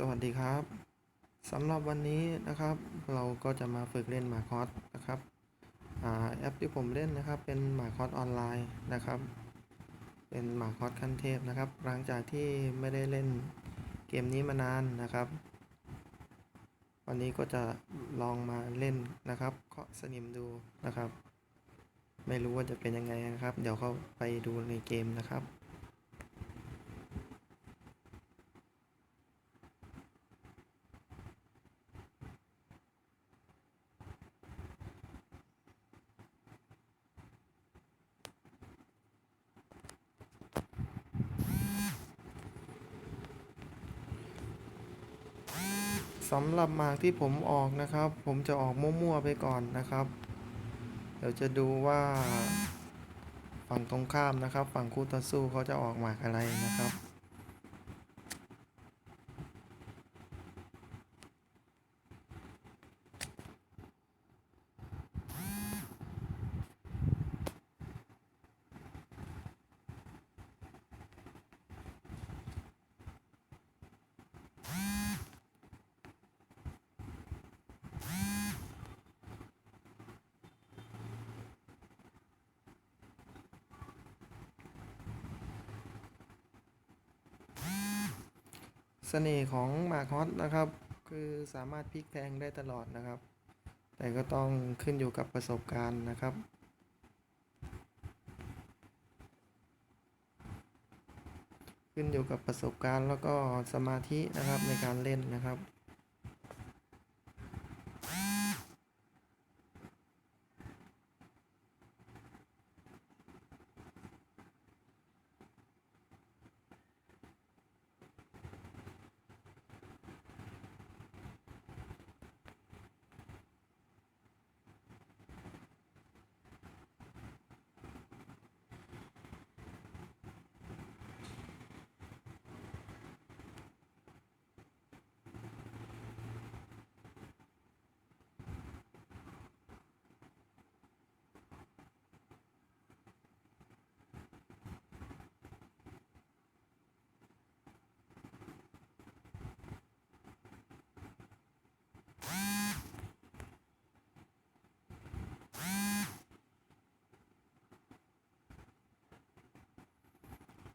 สวัสดีครับสำหรับวันนี้นะครับ เราก็จะมาฝึกเล่นหมาคอสนะครับอาแอปที่ผมเล่นนะครับ เป็นหมาคอสออนไลน์นะครับ เป็นหมาคอสขั้นเทพนะครับ หลังจากที่ไม่ได้เล่นเกมนี้มานานนะครับ วันนี้ก็จะลองมาเล่นนะครับเคาะสนิมดูนะครับ ไม่รู้ว่าจะเป็นยังไงนะครับ เดี๋ยวเข้าไปดูในเกมนะครับ สำหรับหมากที่ผมออกนะครับ ผมจะออกมั่วๆไปก่อนนะครับ เดี๋ยวจะดูว่าฝั่งตรงข้ามนะครับ ฝั่งคู่ต่อสู้เขาจะออกหมากอะไรนะครับ เสน่ห์ของหมากฮอตนะครับ คือสามารถพลิกแพงได้ตลอดนะครับ แต่ก็ต้องขึ้นอยู่กับประสบการณ์นะครับขึ้นอยู่กับประสบการณ์แล้วก็สมาธินะครับในการเล่นนะครับ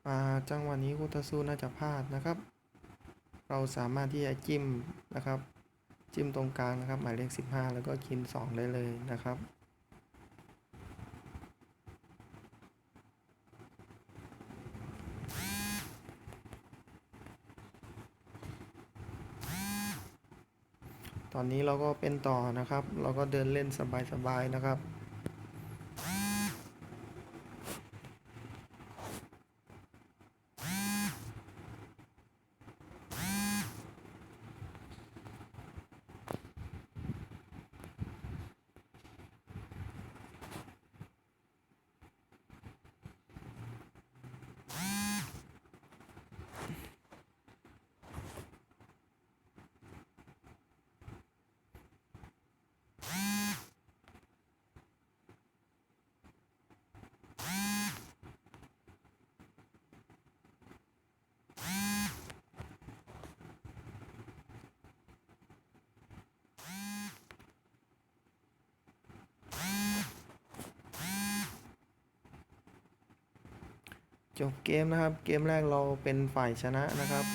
อ่าจังหวะนี้คูตาซูน่าจะพลาดนะครับ เราสามารถที่จะจิ้มนะครับ จิ้มตรงกลางนะครับ หมายเลข 15 แล้วก็กิน 2 ได้เลยนะครับตอนนี้เราก็เป็นต่อนะครับ เราก็เดินเล่นสบายๆนะครับ จบเกมนะครับ เกมแรกเราเป็นฝ่ายชนะนะครับ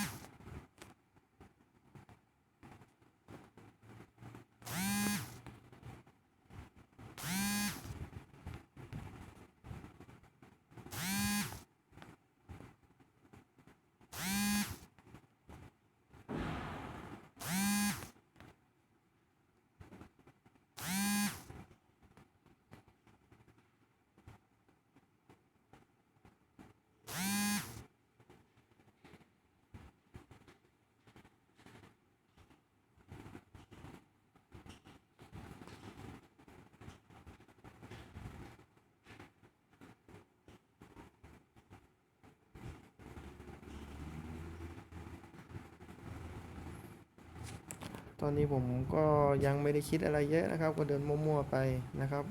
ตอนนี้ผมก็ยังไม่ได้คิดอะไรเยอะนะครับ ก็เดินมั่วๆไปนะครับ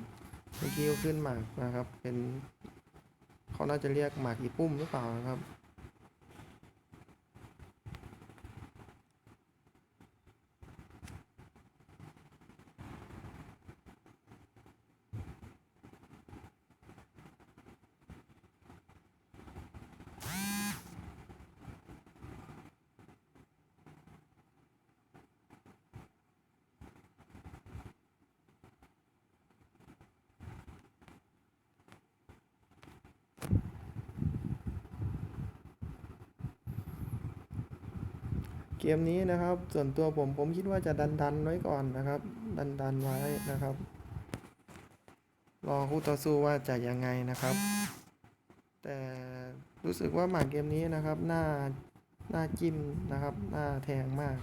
เมื่อกี้ก็ขึ้นหมากนะครับ เป็นเขาน่าจะเรียกหมากอีปุ้มหรือเปล่านะครับ เกมนี้นะครับ ส่วนตัวผมผมคิดว่าจะดันดันไว้ก่อนนะครับ ดันดันไว้นะครับ รอคู่ต่อสู้ว่าจะยังไงนะครับ แต่รู้สึกว่าหมากเกมนี้นะครับหน้าหน้าจิ้มนะครับ หน้าแทงมาก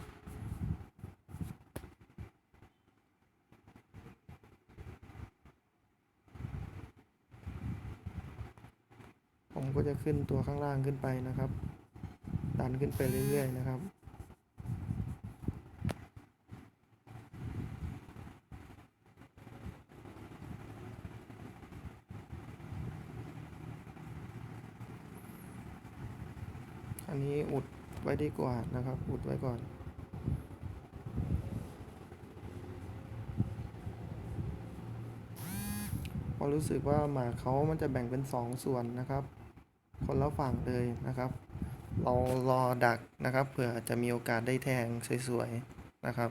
ผมก็จะขึ้นตัวข้างล่างขึ้นไปนะครับ ดันขึ้นไปเรื่อยๆนะครับ อันนี้อุดไว้ดีกว่านะครับ อุดไว้ก่อน พอรู้สึกว่าหมาเขามันจะแบ่งเป็นสองส่วนนะครับ คนละฝั่งเลยนะครับ เรารอดักนะครับเผื่อจะมีโอกาสได้แทงสวยๆนะครับ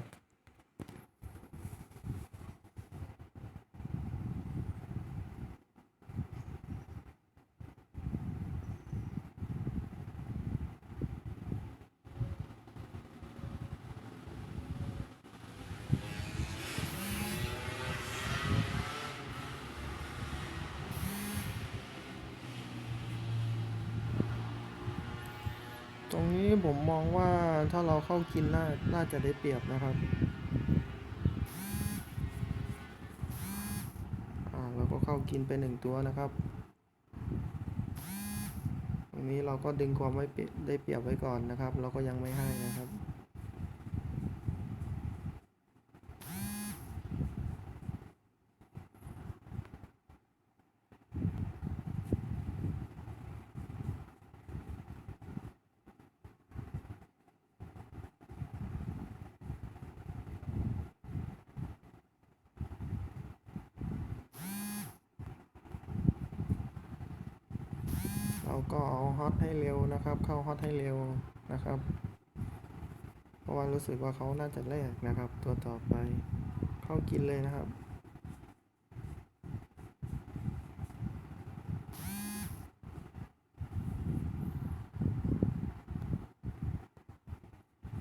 ตรงนี้ผมมองว่าถ้าเราเข้ากินน่าน่าจะได้เปรียบนะครับอ่าเราก็เข้ากินไปหนึ่งตัวนะครับ ตรงนี้เราก็ดึงความไว้ได้เปรียบไว้ก่อนนะครับ เราก็ยังไม่ให้นะครับ ก็เอาฮอตให้เร็วนะครับ เข้าฮอตให้เร็วนะครับ เพราะว่ารู้สึกว่าเขาน่าจะแรกนะครับ ตัวต่อไปเข้ากินเลยนะครับ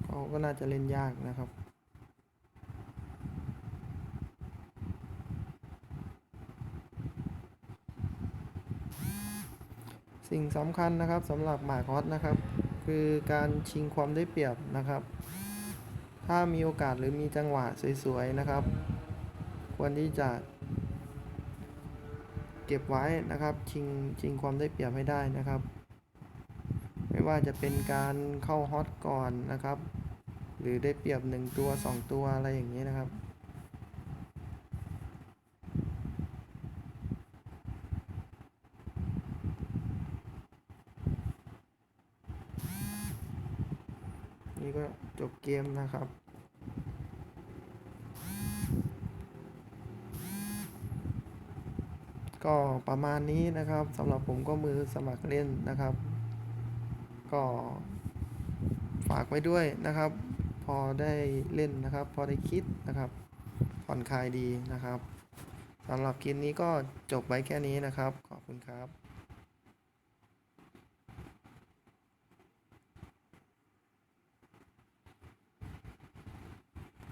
เขาก็น่าจะเล่นยากนะครับ สิ่งสำคัญนะครับสำหรับหมากฮอตนะครับ คือการชิงความได้เปรียบนะครับ ถ้ามีโอกาสหรือมีจังหวะสวยๆนะครับ ควรที่จะ เก็บไว้นะครับ ชิงชิงความได้เปรียบให้ได้นะครับ ไม่ว่าจะเป็นการเข้าฮอตก่อนนะครับ หรือได้เปรียบหนึ่งตัวสองตัวอะไรอย่างนี้นะครับ นี่ก็จบเกมนะครับก็ประมาณนี้นะครับสำหรับผมก็มือสมัครเล่นนะครับ ก็ฝากไว้ด้วยนะครับ พอได้เล่นนะครับ พอได้คิดนะครับผ่อนคลายดีนะครับสำหรับคลิปนี้ก็จบไว้แค่นี้นะครับ ขอบคุณครับ